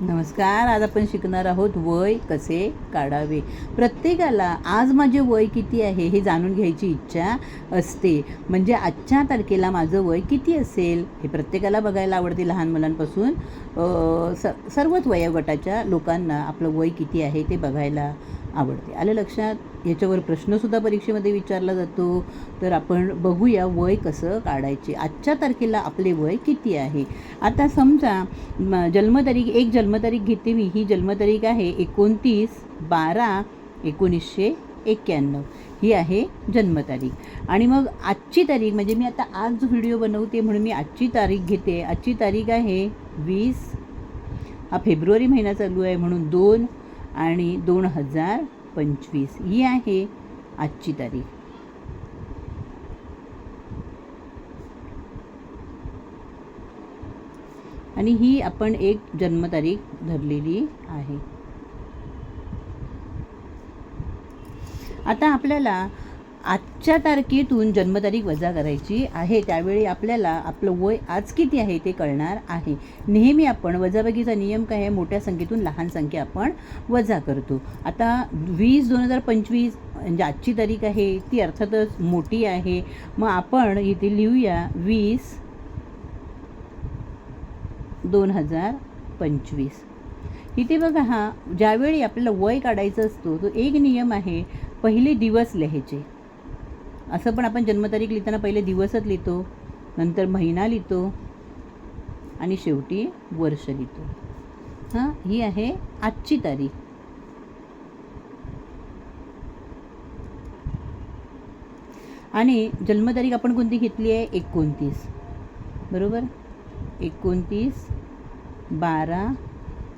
नमस्कार आज आपण शिकणार आहोत वय कसे काढावे. प्रत्येकाला आज माझे वय किती आहे हे जाणून घ्यायची इच्छा असते. म्हणजे आजच्या तारखेला माझं वय किती असेल हे प्रत्येकाला बघायला आवडते लहान मुलांपासून. स सर्वच वयोगटाच्या लोकांना आपलं वय किती आहे ते बघायला आवडते. आलं लक्षात? याच्यावर प्रश्नसुद्धा परीक्षेमध्ये विचारला जातो. तर आपण बघूया वय कसं काढायचे. आजच्या तारखेला आपले वय किती आहे? आता समजा जन्मतारीख एक जन्मतारीख घेते मी ही जन्मतारीख आहे एकोणतीस बारा एकोणीसशे एक्क्याण्णव. ही आहे जन्मतारीख. आणि मग आजची तारीख म्हणजे मी आता आज जो व्हिडिओ बनवते म्हणून मी आजची तारीख घेते. आजची तारीख आहे वीस हा फेब्रुवारी महिना चालू आहे म्हणून दोन आणि दोन हजार पंचवीस. ही आहे आजची तारीख. आणि ही आपण एक जन्मतारीख धरलेली आहे. आता आपल्याला आजच्या तारखेतून जन्मतारीख वजा करायची आहे त्यावेळी आपल्याला आपलं वय आज किती आहे ते कळणार आहे. नेहमी आपण वजाबाकीचा नियम काय आहे? मोठ्या संख्येतून लहान संख्या आपण वजा करतो. आता वीस दोन हजार पंचवीस म्हणजे आजची तारीख आहे ती अर्थातच मोठी आहे. मग आपण इथे लिहूया वीस दोन हजार पंचवीस. इथे बघा हा ज्यावेळी आपल्याला वय काढायचं असतो तो एक नियम आहे पहिले दिवस लिहायचे. असं पण आपण जन्मतारीख लिहिताना पहिले दिवसच लिहितो नंतर महिना लिहितो आणि शेवटी वर्ष लिहितो. हां ही आहे आजची तारीख. आणि जन्मतारीख आपण कोणती घेतली आहे? एकोणतीस. बरोबर? एकोणतीस बारा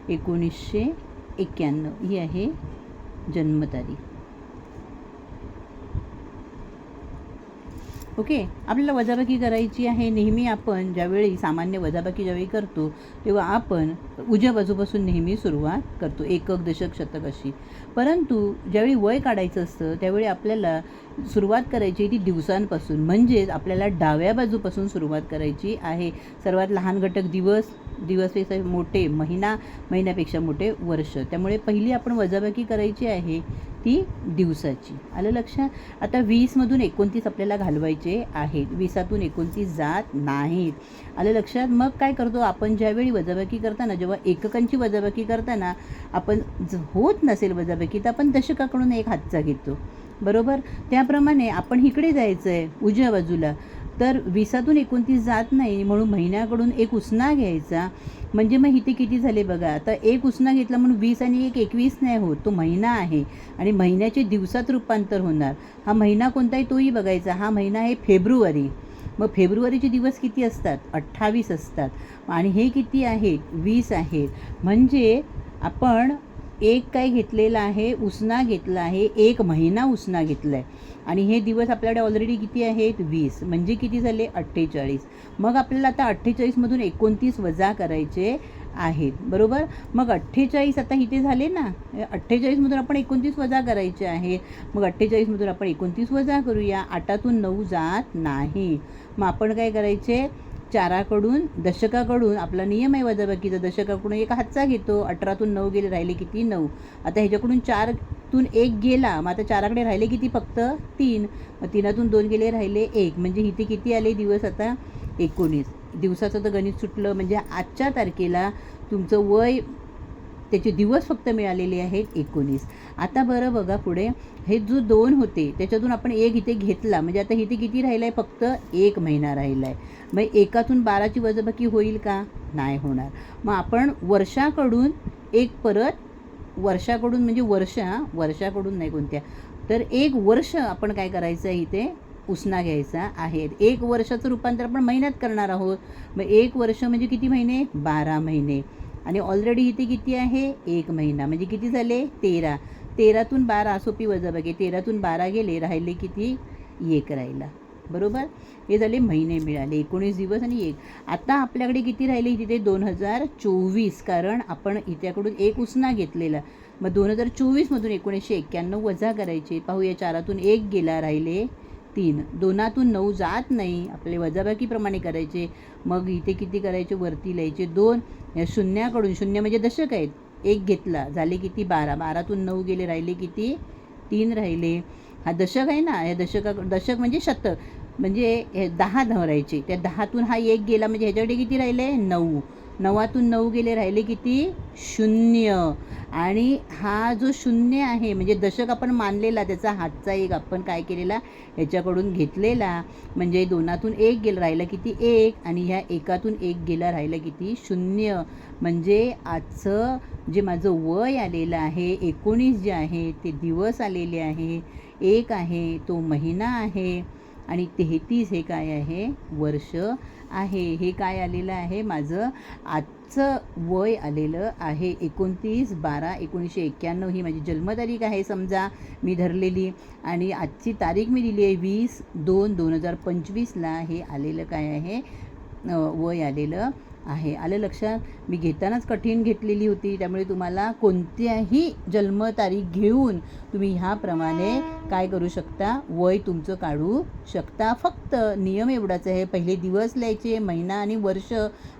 एकोणीसशे एक्क्याण्णव. ही आहे जन्मतारीख. ओके? आपल्याला वजाबाकी करायची आहे नेहमी आपण ज्यावेळी सामान्य वजाबाकी ज्यावेळी करतो तेव्हा आपण उजव्या बाजूपासून नेहमी सुरुवात करतो एकक दशक शतक अशी. परंतु ज्यावेळी वय काढायचं असतं त्यावेळी आपल्याला सुरुवात करायची ती दिवसांपासून. म्हणजेच आपल्याला डाव्या बाजूपासून सुरुवात करायची आहे. सर्वात लहान घटक दिवस दिवसपेक्षा मोठे महिना महिन्यापेक्षा मोठे वर्ष. त्यामुळे पहिली आपण वजाबाकी करायची आहे ती दिवसाची. आलं लक्षात आता वीसमधून एकोणतीस आपल्याला घालवायचे आहेत. वीसातून एकोणतीस जात नाहीत. आलं लक्षात? मग काय करतो आपण? ज्यावेळी वजाबाकी करताना जेव्हा एककांची वजाबाकी करताना आपण ज- होत नसेल वजाबाकी तर आपण दशकाकडून एक हातचा घेतो. बरोबर? त्याप्रमाणे आपण इकडे जायचं आहे उजव्या बाजूला. तर विसातून एकोणतीस जात नाही म्हणून महिन्याकडून एक उसना घ्यायचा. म्हणजे मग इथे किती झाले बघा? आता एक उसना घेतला म्हणून वीस आणि एक एकवीस नाही होत. तो महिना आहे. आणि महिन्याचे दिवसात रूपांतर होणार. हा महिना कोणताही तोही बघायचा. हा महिना आहे फेब्रुवारी. मग फेब्रुवारीचे दिवस किती असतात? अठ्ठावीस असतात. आणि हे किती आहेत? वीस आहेत. म्हणजे आपण एक काय घेतलेला आहे उसना घेतला आहे एक महिना उसना घेतला आहे आणि हे दिवस आपल्याकडे ऑलरेडी किती आहेत? वीस. म्हणजे किती झाले? अठ्ठेचाळीस. मग आपल्याला आता अठ्ठेचाळीसमधून एकोणतीस वजा करायचे आहेत. बरोबर? मग अठ्ठेचाळीस आता इथे झाले ना? अठ्ठेचाळीसमधून आपण एकोणतीस वजा करायचे आहे मग अठ्ठेचाळीसमधून आपण एकोणतीस वजा करूया. आठातून नऊ जात नाही. मग आपण काय करायचे? चाराकडून दशकाकडून आपला नियम आहे वजाबाकीचा. दशकाकडून एक हातचा घेतो अठरातून नऊ गेले राहिले किती? नऊ. आता ह्याच्याकडून चारतून एक गेला मग आता चाराकडे राहिले किती? फक्त तीन. मग तीनातून दोन गेले राहिले एक. म्हणजे इथे किती आले दिवस? आता एकोणीस. दिवसाचं तर गणित सुटलं. म्हणजे आजच्या तारखेला तुमचं वय त्याचे दिवस फक्त मिळालेले आहेत एकोणीस. आता बरं बघा पुढे. हे जो दोन होते त्याच्यातून आपण एक इथे घेतला. म्हणजे आता इथे किती राहिलं आहे फक्त एक महिना राहिला आहे मग एकातून बाराची वजाबाकी होईल का? नाही होणार. मग आपण वर्षाकडून एक परत वर्षाकडून म्हणजे वर्षा वर्षाकडून नाही कोणत्या. तर एक वर्ष आपण काय करायचं आहे इथे? उसना घ्यायचा आहे. एक वर्षाचं रूपांतर आपण महिन्यात करणार आहोत. मग एक वर्ष म्हणजे किती महिने? बारा महिने. आणि ऑलरेडी इथे किती आहे? एक महिना. म्हणजे किती झाले? तेरा. तेरातून बारा सोपी वजाबाकी तेरातून बारा गेले राहिले किती? एक राहिला. बरोबर? हे झाले महिने मिळाले. एकोणीस दिवस आणि एक. आता आपल्याकडे किती राहिले? तिथे दोन हजार चोवीस. कारण आपण इत्याकडून एक उसना घेतलेला. मग दोन हजार चोवीसमधून एकोणीसशे एक्क्याण्णव वजा करायचे. पाहूया चारातून एक गेला राहिले तीन. दोनातून नऊ जात नाही. आपले वजाबाकीप्रमाणे करायचे. मग इथे किती करायचे? वरती लिहायचे दोन. या शून्याकडून शून्य म्हणजे दशक आहेत. एक घेतला. झाले किती? बारा. बारातून नऊ गेले राहिले किती? तीन राहिले. हा दशक आहे ना? या दशका दशक म्हणजे शतक. म्हणजे हे दहा धरायचे. त्या दहातून हा एक गेला म्हणजे ह्याच्याकडे किती राहिले? नऊ. नवातून नऊ गेले राहिले किती? शून्य. आणि हा जो शून्य आहे म्हणजे दशक आपण मानलेला त्याचा हातचा एक आपण काय केलेला ह्याच्याकडून घेतलेला म्हणजे दोनातून एक गेला राहिला किती? एक. आणि ह्या एकातून एक गेला राहिलं किती? शून्य. म्हणजे आजचं जे माझं वय आलेलं आहे एकोणीस जे आहे ते दिवस आलेले आहे. एक आहे तो महिना आहे. आणि तेहतीस हे काय आहे? वर्ष आहे. हे काय आलेलं आहे? माझं आजचं वय आलेलं आहे एकोणतीस बारा एकोणीसशे एक्क्याण्णव. ही माझी जन्मतारीख आहे समजा. मी धरलेली. आणि आजची तारीख मी दिली आहे वीस दोन दोन हजार पंचवीसला. हे आलेलं काय आहे? वय आलेलं आहे. आलं लक्षात मी घेतानाच कठीण घेतलेली होती. त्यामुळे तुम्हाला कोणत्याही जन्मतारीख घेऊन तुम्ही ह्याप्रमाणे काय करू शकता? वय तुमचं काढू शकता. फक्त नियम एवढाच आहे. पहिले दिवस लिहायचे महिना आणि वर्ष.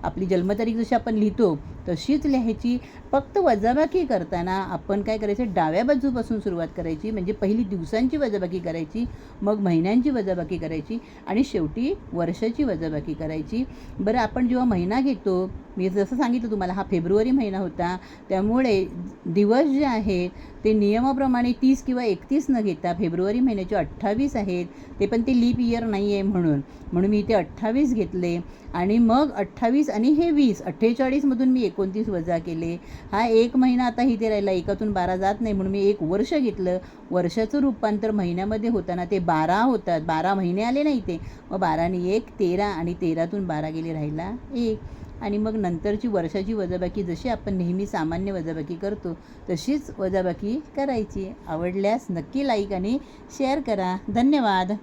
आपली जन्मतारीख जशी आपण लिहितो तशीच लिहायची. फक्त वजाबाकी करताना आपण काय करायचं? डाव्या बाजूपासून सुरुवात करायची. म्हणजे पहिली दिवसांची वजाबाकी करायची मग महिन्यांची वजाबाकी करायची आणि शेवटी वर्षाची वजाबाकी करायची. बरं आपण जेव्हा महिना घेतो मी जसं सांगितलं तुम्हाला हा फेब्रुवारी महिना होता. त्यामुळे दिवस जे आहेत ते नियमाप्रमाणे तीस किंवा एकतीस न घेता फेब्रुवारी महिन्याचे अठ्ठावीस आहेत. ते पण ते लीप इयर नाही आहे म्हणून. म्हणून मी ते अठ्ठावीस घेतले. आणि मग अठ्ठावीस आणि हे वीस अठ्ठेचाळीसमधून मी एकोणतीस वजा केले. हा एक महिना आता इथे राहिला एकातून बारा जात नाही. म्हणून मी एक वर्ष घेतलं. वर्षाचं रूपांतर महिन्यामध्ये होताना ते बारा होतात. बारा महिने आले नाही ते मग बाराने एक तेरा आणि तेरातून बारा गेले राहिला एक. आणि मग नंतरची वर्षाची वजाबाकी जशी आपण नेहमी सामान्य वजाबाकी करतो तशीच वजाबाकी करायची. आवडल्यास नक्की लाईक आणि शेअर करा. धन्यवाद.